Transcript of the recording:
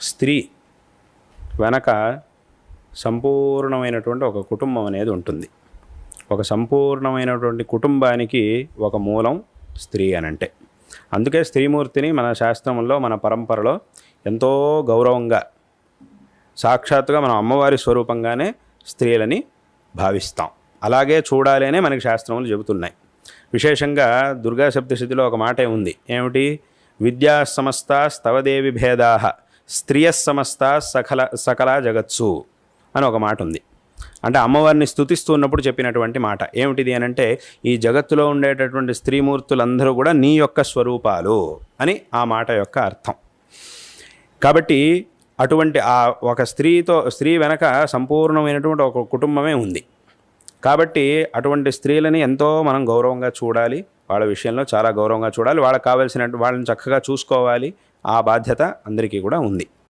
స్త్రీ వెనక సంపూర్ణమైనటువంటి ఒక కుటుంబం అనేది ఉంటుంది. ఒక సంపూర్ణమైనటువంటి కుటుంబానికి ఒక మూలం స్త్రీ అని అంటే అందుకే స్త్రీమూర్తిని మన శాస్త్రంలో మన పరంపరలో ఎంతో గౌరవంగా సాక్షాత్తుగా మనం అమ్మవారి స్వరూపంగానే స్త్రీలని భావిస్తాం. అలాగే చూడాలి అనే మనకి శాస్త్రములు చెబుతున్నాయి. విశేషంగా దుర్గా సప్తశతిలో ఒక మాటే ఉంది. ఏమిటి? విద్యా సమస్త స్తవదేవి భేదాహ స్త్రియ సమస్త సకల సకల జగత్సు అని ఒక మాట ఉంది. అంటే అమ్మవారిని స్థుతిస్తూ ఉన్నప్పుడు చెప్పినటువంటి మాట. ఏమిటిది అని అంటే ఈ జగత్తులో ఉండేటటువంటి స్త్రీమూర్తులందరూ కూడా నీ యొక్క స్వరూపాలు అని ఆ మాట యొక్క అర్థం. కాబట్టి అటువంటి ఆ ఒక స్త్రీతో స్త్రీ వెనక సంపూర్ణమైనటువంటి ఒక కుటుంబమే ఉంది. కాబట్టి అటువంటి స్త్రీలని ఎంతో మనం గౌరవంగా చూడాలి. వాళ్ళ విషయంలో చాలా గౌరవంగా చూడాలి. వాళ్ళకి కావాల్సిన వాళ్ళని చక్కగా చూసుకోవాలి. ఆ బాధ్యత అందరికీ కూడా ఉంది.